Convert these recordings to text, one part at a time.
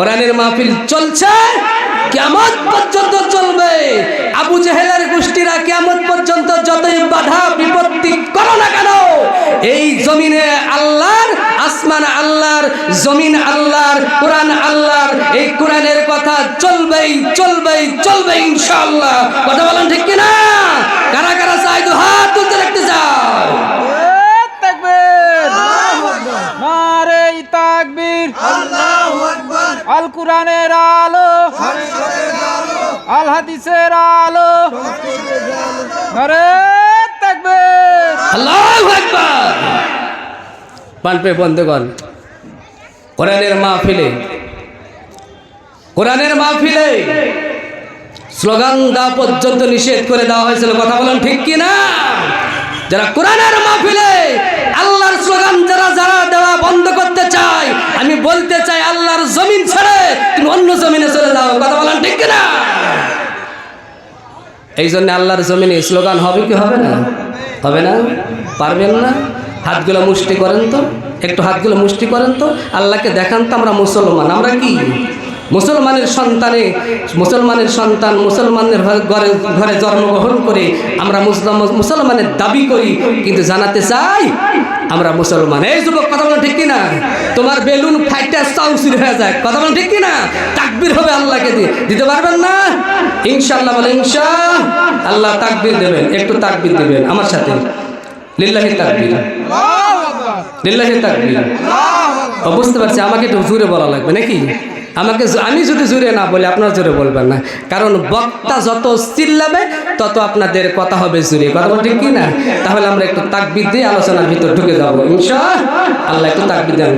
কোরআনের মাহফিল চলছে কেমন পর্যন্ত চলবে। আবু জেহেলের গোষ্ঠীরা কেমন পর্যন্ত যতই বাধা বিপত্তি করো না কেন এই জমিনে আল্লাহর আসমান আল্লাহর জমিন আল্লাহর কোরআন আল্লাহর এই কোরআনের কথা চলবেই চলবেই চলবে ইনশাআল্লাহ। কথা বলেন ঠিক কিনা? কারা কারা চাই তো হাত তুলতে রাখতে চাও? তাকবীর নারে তাকবীর। আল কোরআনের আলো, আল হাদিসের আলো আল্লাহু আকবার। পানপে বন্ধুগণ কোরআনের মাহফিলে কোরআনের মাহফিলে স্লোগান দেওয়া পর্যন্ত নিষেধ করে দেওয়া হয়েছিল, কথা বলেন ঠিক কি না যারা কোরআনের মাহফিলে আল্লাহর স্লোগান যারা যারা দেওয়া বন্ধ করতে চায়, আমি বলতে চাই জমিন ছেড়ে তুমি অন্য জমিনে চলে যাও। কথা বলেন ঠিক কিনা? এই জন্য আল্লাহর জমিনে স্লোগান হবে কি হবে না? হবে না? পারবেন না? হাতগুলো মুষ্টি করেন তো? একটু হাতগুলো মুষ্টি করেন তো? আল্লাহকে দেখান তো আমরা মুসলমান, আমরা কি? মুসলমানের সন্তানে, মুসলমানের সন্তান মুসলমানের ঘরে- ঘরে জন্মগ্রহণ করে আমরা মুসলমান মুসলমানের দাবি করি, কিন্তু জানাতে চাই আমরা মুসলমান। এই যুবক, কথা বলেন ঠিক কিনা? তোমার বেলুন ফাইটা চাউসির হয়ে যায়। কথা বলেন ঠিক কিনা? তাকবির হবে আল্লাহকে দিয়ে দিতে পারবেন না? ইনশাআল্লাহ বলে ইনশা, আল্লাহ তাকবির দেবেন, একটু তাকবির দেবেন আমার সাথে। লিল্লাহি তাকবির। লিল্লাহি তাকবির। বুঝতে পারছি, আমাকে একটু জোরে বলা লাগবে নাকি? আমাকে আমি যদি জোরে না বলি, আপনার জোরে বলবেন না। কারণ বক্তা যত চিল্লাবে, তত আপনাদের কথা হবে জোরে। কথা ঠিক কি না তাহলে আমরা একটু তাকবির দিয়ে আলোচনার ভিতর ঢুকে যাব। ইনশা আল্লাহ একটু তাকবির দেন।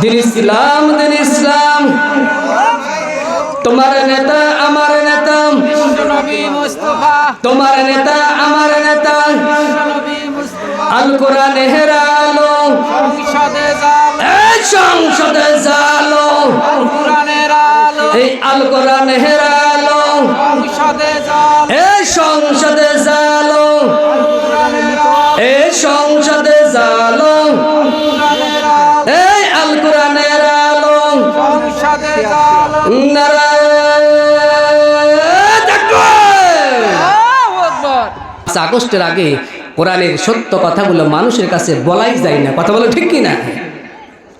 দিন ইসলাম দিন ইসলাম। তোমার নেতা তোমার নেতা আমার নেতা। আল কোরআন হেরালো সংসদে জালো। এই সংসদে জালো। এই আল কোরআন হেরালো সংসদে জালো। এই সংসদে জালো। এই সংসদে জালো। এই আল কোরআনের আলো। সংসদে জালো। আগস্টের আগে কোরআনের সত্য কথাগুলো মানুষের কাছে বলাই যায় না। কথা বলে ঠিক কি না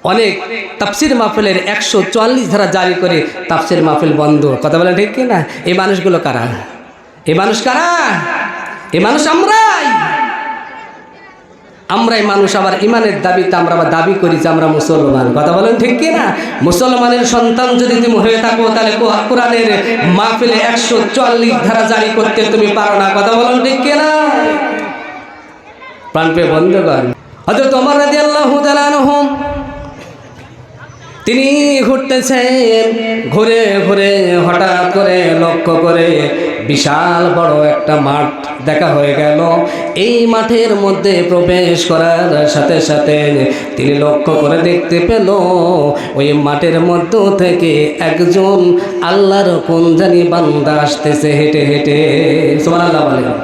অনেক তাফসির মাহফিলের একশো চুয়াল্লিশ ধারা জারি করে তাফসির মাহফিল বন্ধ। কথা বলে ঠিক কি না এই মানুষগুলো কারা? এই মানুষ কারা? এই মানুষ আমরাই। আমরাই মানুষ আবার ইমানের দাবিতে আমরা আবার দাবি করি যে আমরা মুসলমান। কথা বলেন ঠিক কি না? মুসলমানের সন্তান যদি তুমি হয়ে থাকো, তাহলে কোরআনের মাহফিলে একশো চল্লিশ ধারা জারি করতে তুমি পারো না। কথা বলেন ঠিক কি না? প্রাণপে কর হয়তো তোমার রাজি আল্লাহ হোম তিনি ঘুরতেছেন, ঘুরে ঘুরে হঠাৎ করে লক্ষ্য করে বিশাল বড় একটা মাঠ দেখা হয়ে গেল। এই মাঠের মধ্যে প্রবেশ করার সাথে সাথে তিনি লক্ষ্য করে দেখতে পেল, ওই মাঠের মধ্য থেকে একজন আল্লাহর কোন জানি বান্দা আসতেছে হেঁটে হেঁটে। সোমান আল্লাহ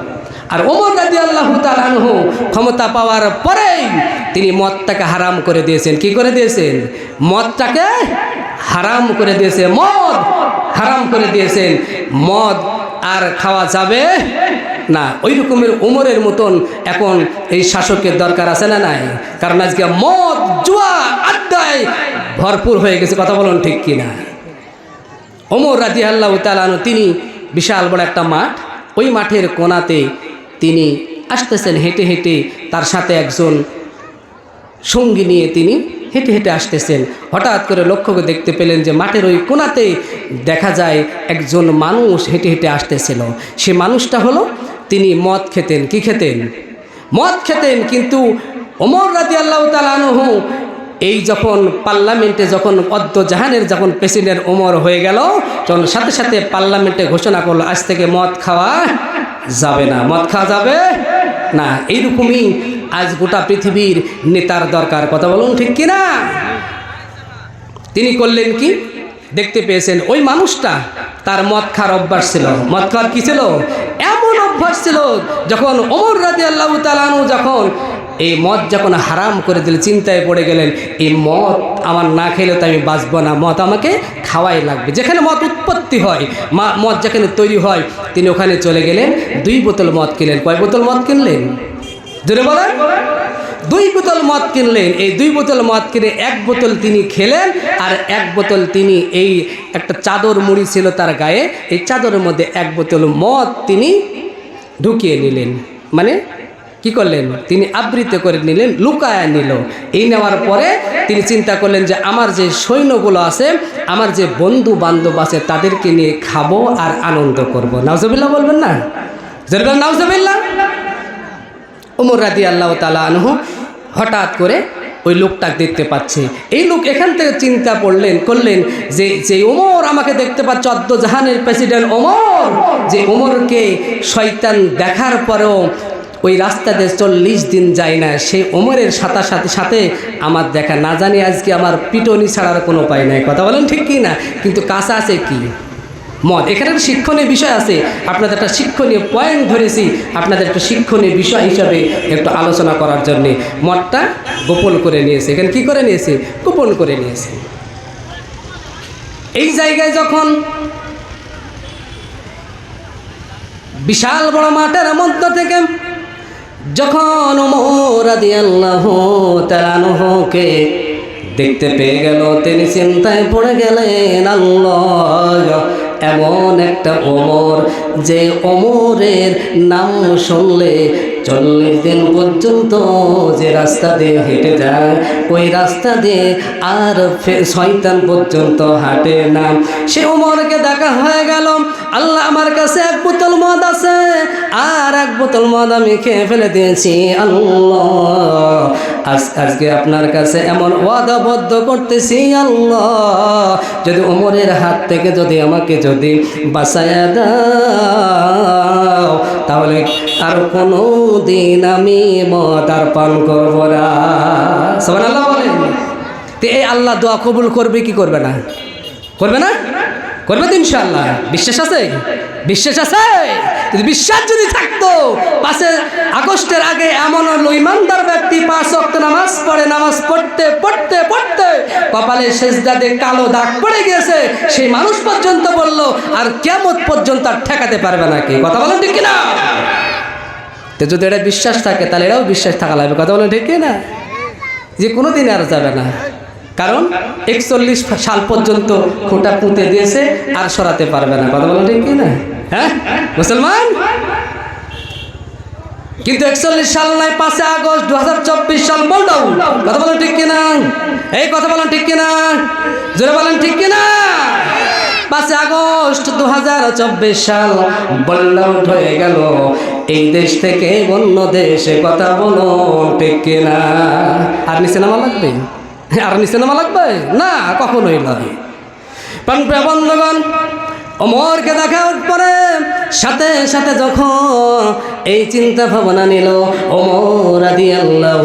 আর ওমর রাজি আল্লাহ তালানহু ক্ষমতা পাওয়ার পরেই তিনি মদটাকে হারাম করে দিয়েছেন। কি করে দিয়েছেন? মদটাকে হারাম করে দিয়েছে। মদ হারাম করে দিয়েছেন। মদ আর খাওয়া যাবে না। ওই রকমের উমরের মতন এখন এই শাসকের দরকার আছে না নাই? কারণ আজকে মদ, জুয়া, আড্ডায় ভরপুর হয়ে গেছে। কথা বলুন ঠিক কিনা? ওমর রাজি আল্লাহ তালানু তিনি বিশাল বড় একটা মাঠ। ওই মাঠের কোনাতে তিনি আসতেছেন হেঁটে হেঁটে। তার সাথে একজন সঙ্গী নিয়ে তিনি হেঁটে হেঁটে আসতেছেন। হঠাৎ করে লক্ষ্য করে দেখতে পেলেন যে মাঠের ওই কোনাতে দেখা যায় একজন মানুষ হেঁটে হেঁটে আসতেছিল। সে মানুষটা হলো তিনি মদ খেতেন। কি খেতেন? মদ খেতেন, কিন্তু ওমর রাজি আল্লাহ তালানহ এই যখন পার্লামেন্টে যখন অদ্য জাহানের যখন প্রেসিডেন্ট ওমর হয়ে গেল, তখন সাথে সাথে পার্লামেন্টে ঘোষণা করল, আজ থেকে মদ খাওয়া যাবে না। মদ খাওয়া যাবে? না, এইরকমই আজ গোটা পৃথিবীর নেতার দরকার, কথা বলুন ঠিক কিনা? তিনি করলেন কি? দেখতে পেয়েছেন, ওই মানুষটা তার মদ খার অভ্যাস ছিল। মদ খার কি ছিল? এমন অভ্যাস ছিল, যখন ওমর রাজি আল্লাহ তালানু যখন এই মদ যখন হারাম করে দিল, চিন্তায় পড়ে গেলেন, এই মদ আমার না খেলে তো আমি বাঁচব না। মদ আমাকে খাওয়াই লাগবে। যেখানে মদ উৎপত্তি হয়, মা, মদ যেখানে তৈরি হয়, তিনি ওখানে চলে গেলেন, দুই বোতল মদ কিনলেন। কয় বোতল মদ কিনলেন? জোরে বলেন। দুই বোতল মদ কিনলেন। এই দুই বোতল মদ কিনে এক বোতল তিনি খেলেন, আর এক বোতল তিনি এই একটা চাদর মুড়ি ছিল তার গায়ে, এই চাদরের মধ্যে এক বোতল মদ তিনি ঢুকিয়ে নিলেন। মানে কি করলেন? তিনি আবৃত করে নিলেন, লুকায়া নিল। এই নেওয়ার পরে তিনি চিন্তা করলেন যে, আমার যে সৈন্যগুলো আছে, আমার যে বন্ধু বান্ধব আছে, তাদেরকে নিয়ে খাব আর আনন্দ করব। নাউজবিল্লা বলবেন না? জরবেন নাউজবিল্লা উমর রাদি আল্লাহ তালা আনহু হঠাৎ করে ওই লোকটা দেখতে পাচ্ছে। এই লোক এখান থেকে চিন্তা পড়লেন করলেন যে যে ওমর আমাকে দেখতে পাচ্ছে অদ্দ জাহানের প্রেসিডেন্ট ওমর যে ওমরকে শয়তান দেখার পরেও ওই রাস্তাতে চল্লিশ দিন যায় না। সেই ওমরের সাথে সাথে সাথে আমার দেখা। না জানি আজকে আমার পিটনি ছাড়ার কোনো উপায় নাই। কথা বলেন ঠিক কি না কিন্তু কাছে আছে কি? মত এখানে একটা শিক্ষণীয় বিষয় আছে। আপনাদের একটা শিক্ষণীয় পয়েন্ট ধরেছি। আপনাদের একটা শিক্ষণীয় বিষয় হিসাবে একটু আলোচনা করার জন্যে। মতটা গোপন করে নিয়েছে। এখানে কি করে নিয়েছে? গোপন করে নিয়েছে। এই জায়গায় যখন বিশাল বড় মাঠের মধ্য থেকে যখন মোরাদিয়াল্লাহকে দেখতে পেয়ে গেল, তিনি চিন্তায় পড়ে গেলেন, আল্লাহ, এমন একটা ওমর যে ওমরের নাম শুনলে চল্লিশ দিন পর্যন্ত যে রাস্তা দিয়ে হেঁটে যায়, ওই রাস্তা দিয়ে আর শয়তান পর্যন্ত হাঁটে না। সে ওমরকে দেখা হয়ে গেল, আল্লাহ আমার কাছে এক বোতল মদ আছে, আর এক বোতল মদ আমি খেয়ে ফেলে দিয়েছি, আল্লাহ। আজ, আজকে আপনার কাছে এমন ওয়াদাবদ্ধ করতেছি, আল্লাহ। যদি ওমরের হাত থেকে যদি আমাকে যদি বাঁচায়া দাও তাহলে আর কোনো দিন আমি মদ আর পান করব না। তো এই আল্লাহ দোয়া কবুল করবে কি করবে না? করবে না? করবে তো ইনশাল্লাহ বিশ্বাস আছে? বিশ্বাস আছে? বিশ্বাস যদি থাকতো পাশে আগস্টের আগে এমন হলো, ইমানদার ব্যক্তি পাঁচ অক্ট নামাজ পড়ে, নামাজ পড়তে পড়তে পড়তে কপালে শেষদাতে কালো দাগ পড়ে গিয়েছে, সেই মানুষ পর্যন্ত বলল, আর কেমন পর্যন্ত আর ঠেকাতে পারবে নাকি কথা বলেন ঠিক কিনা? তো যদি এটা বিশ্বাস থাকে, তাহলে এটাও বিশ্বাস থাকা লাগবে। কথা বলেন ঠিক না যে কোনো দিন আর যাবে না। কারণ একচল্লিশ সাল পর্যন্ত খুঁটা পুঁতে দিয়েছে, আর সরাতে পারবে না। কথা বলেন ঠিক কি না হ্যাঁ? মুসলমান? কিন্তু একচল্লিশ সাল নাই পাঁচে আগস্ট দু হাজার কথা বলেন ঠিক কিনা? এই কথা বলেন ঠিক কিনা? জোরে বলেন ঠিক কিনা? পাঁচে আগস্ট দু হাজার চব্বিশ সাল বললাউট হয়ে গেল। এই দেশ থেকে অন্য দেশে কথা বলো, ঠিক কিনা? আর নিচে নামা লাগবে? আর নিচে নামা লাগবে? না, কখনোই নয়। বন্ধুগণ অমরকে দেখার পরে সাথে সাথে যখন এই চিন্তা ভাবনা নিল, অমর আদি আল্লাহ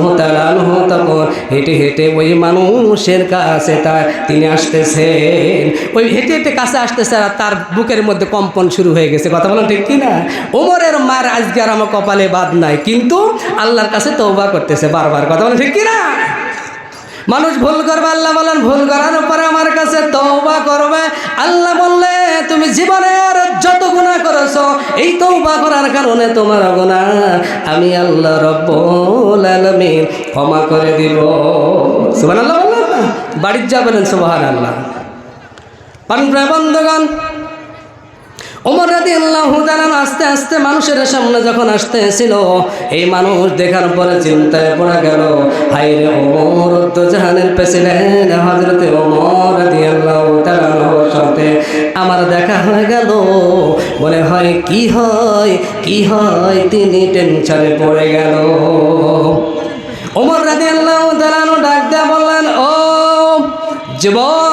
তখন হেঁটে হেঁটে ওই মানুষের কাছে তার তিনি আসতেছেন। ওই হেঁটে হেঁটে কাছে আসতেছে আর তার বুকের মধ্যে কম্পন শুরু হয়ে গেছে। কথা বলেন ঠিক কি না ওমরের মার আজকে আর আমার কপালে বাদ নাই, কিন্তু আল্লাহর কাছে তৌবা করতেছে বারবার। কথা বলেন ঠিক কি না মানুষ ভুল করবে, আল্লাহ বলেন, ভুল করার পরে আমার কাছে তৌবা করবে। আল্লাহ বললে, তুমি জীবনে আর যত গুণা করেছ, এই তৌবা করার কারণে তোমার গুণা আমি আল্লাহ রব্বুল আলামিন ক্ষমা করে দিব। সুবহানাল্লাহ বাড়ির যাবেন সুবহানাল্লাহ। পানপ্রায় বন্ধুগণ ওমর রাদি আল্লাহ আস্তে আস্তে মানুষের সামনে যখন আসতেছিল, এই মানুষ দেখার পরে চিন্তায় পড়ে গেল হাইরে ওমর জাহানের প্রেসিডেন্ট হজরতে ওমর রাদি আল্লাহ সাথে আমার দেখা হয়ে গেল। মনে হয়, কি হয় কি হয়? তিনি টেনশনে পড়ে গেল। ওমর রাদি আল্লাহ ডাক দেয়া বললেন, ও যুবক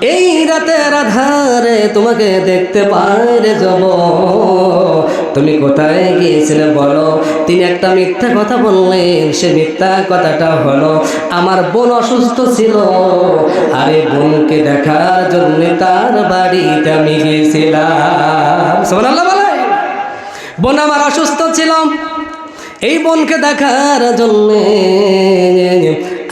এই রাতের আধারে তোমাকে দেখতে পারে যাব তুমি কোথায় গিয়েছিলে বলো? তিনি একটা মিথ্যা কথা বললেন, সে মিথ্যা কথাটা হলো, আমার বোন অসুস্থ ছিল। আরে বোনকে দেখার জন্য তার বাড়িতে আমি গিয়েছিলাম। বোন আমার অসুস্থ ছিল। এই বোনকে দেখার জন্য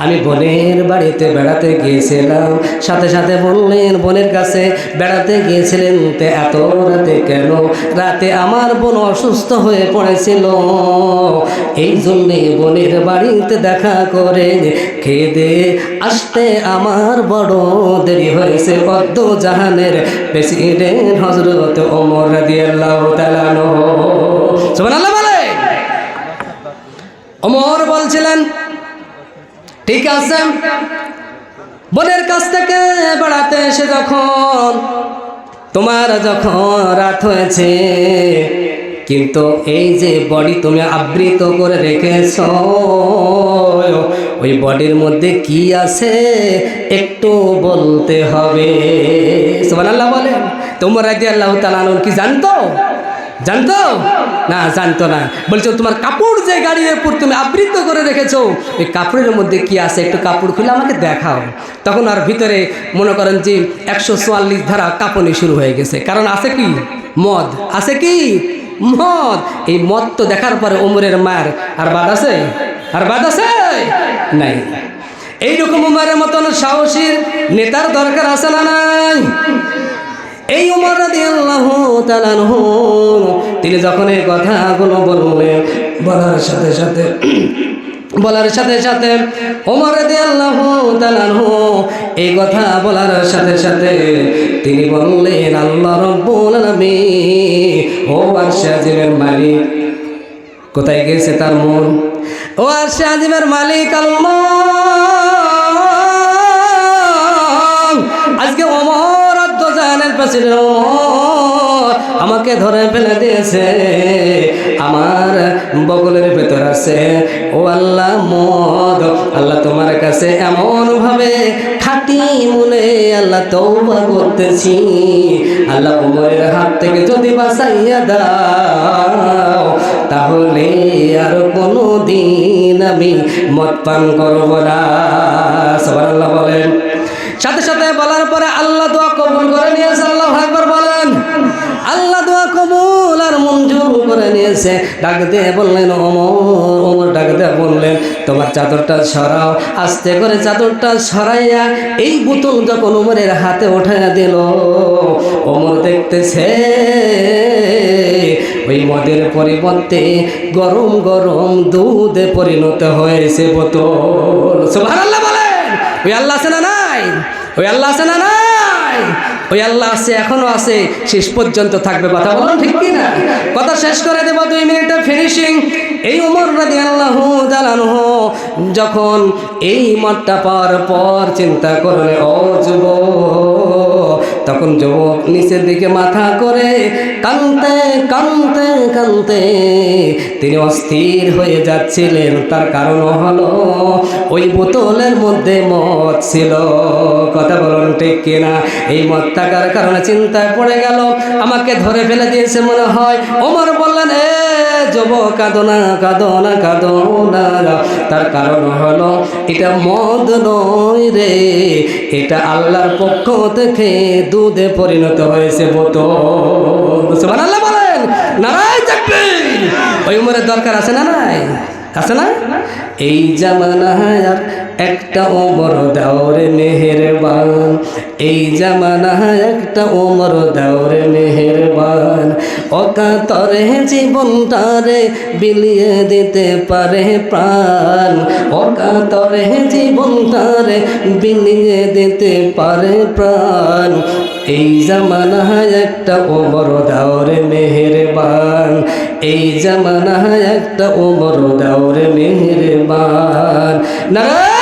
আমি বোনের বাড়িতে বেড়াতে গিয়েছিলাম। সাথে সাথে বললেন, বোনের কাছে বেড়াতে গিয়েছিলেন তে এত রাতে কেন? রাতে আমার বোন অসুস্থ হয়ে পড়েছিল। এই জন্যে বোনের বাড়িতে দেখা করে খেয়ে দে আসতে আমার বড় দেরি হয়েছে। পদ্ম জাহানের প্রেসিডেন্ট হজরত ওমর রাদিয়াল্লাহু সুবহানাল্লাহ বলে ওমর বলছিলেন ঠিক আছে? বোনের কাছ থেকে বেড়াতে এসে যখন তোমার যখন রাত হয়েছে, কিন্তু এই যে বডি তুমি আবৃত করে রেখেছ, ওই বডির মধ্যে কি আছে একটু বলতে হবে। সুবহানাল্লাহ বলেন। তোমরা রাজি আল্লাহ তালানুর কি জানতো? জানতো? না জানতো না। বলছো, তোমার কাপড় যে গাড়ির উপর তুমি আবৃত করে রেখেছো এই কাপড়ের মধ্যে কি আছে? একটু কাপড় খুলে আমাকে দেখাও। তখন আর ভিতরে মনে করেন যে একশো চুয়াল্লিশ ধারা কাঁপনি শুরু হয়ে গেছে। কারণ আছে কি? মদ। আছে কি? মদ। এই মদ তো দেখার পরে ওমরের মার। আর বাদ আছে? আর বাদ আছে? নাই। এইরকম উমারের মতন সাহসীর নেতার দরকার আছে না নাই? এই উমর তাআলা আনহু, তিনি যখন এই কথাগুলো বললেন, বলার সাথে সাথে, বলার সাথে সাথে ওমর আনহু এই কথা বলার সাথে সাথে তিনি বললেন, আল্লাহ রাব্বুল ও আরশে আজিমের মালিক, কোথায় গেছে তার মন? ও আরশে আজিমের মালিক, আল্লাহ, আজকে অমর জানের আমাকে ধরে ফেলে দিয়েছে। আমার বগলের ভেতর আছে। ও আল্লাহ মদ, আল্লাহ তোমার কাছে এমন ভাবে খাটি মনে আল্লাহ তৌবা করতেছি। আল্লাহ উমরের হাত থেকে যদি বাঁচাইয়া দাও, তাহলে আর কোনো দিন আমি মদ পান করব না। সবার আল্লাহ বলেন। সাথে সাথে বলার পরে আল্লাহ দোয়া কবুল করে নিয়েছে, আল্লাহ একবার বলেন। আল্লাহ দোয়া কবুল আর মঞ্জুর করে নিয়েছে। ডাক দিয়ে বললেন ওমর ওমর ডাক দিয়ে বললেন, তোমার চাদরটা সরাও। আস্তে করে চাদরটা সরাইয়া এই বোতল যখন ওমরের হাতে উঠাইয়া দিল, ওমর দেখতেছে ওই মদের পরিবর্তে গরম গরম দুধে পরিণত হয়েছে বোতল। সুবহানাল্লাহ বলেন। ওই আল্লাহ আছে না? নাই? ওই আল্লাহ আছে না নাই? ওই আল্লাহ আছে, এখনও আছে, শেষ পর্যন্ত থাকবে। কথা বলুন ঠিক কি না কথা শেষ করে দেবো দুই মিনিটে ফিনিশিং এই উমর রাদি আল্লাহ জালানহ যখন এই মঠটা পাওয়ার পর চিন্তা করলে, ও যুবক, তখন যুবক নিচের দিকে মাথা করে কানতে কানতে কানতে তিনি অস্থির হয়ে যাচ্ছিলেন। তার কারণ হলো ওই বোতলের মধ্যে মদ ছিল। কথা বলুন ঠিক কিনা? এই মদ থাকার কারণে চিন্তায় পড়ে গেল। আমাকে ধরে ফেলে দিয়েছে মনে হয়। ওমর বললেন, এ যুবক কাঁদো না কাঁদো না তার কারণ হলো, এটা মদ নয় রে। এটা আল্লাহর পক্ষ থেকে দুধে পরিণত হয়েছে বোতল। বলেন, নারায় চাকরি ওই উমরের দরকার আছে না নাই? আছে না? এই জামানায় আর একটা ওমর দাওরে মেহেরবান। এই জামানায় একটা ওমর দাওরে মেহেরবান। অকাতরে জীবনটারে বিলিয়ে দিতে পারে প্রাণ। অকাতরে জীবনটারে বিলিয়ে দিতে পারে প্রাণ। এই জামানায় একটা ওমর দাওরে মেহেরবান। এই জামানায় একটা ওমর দাওরে মেহরবান। নারায়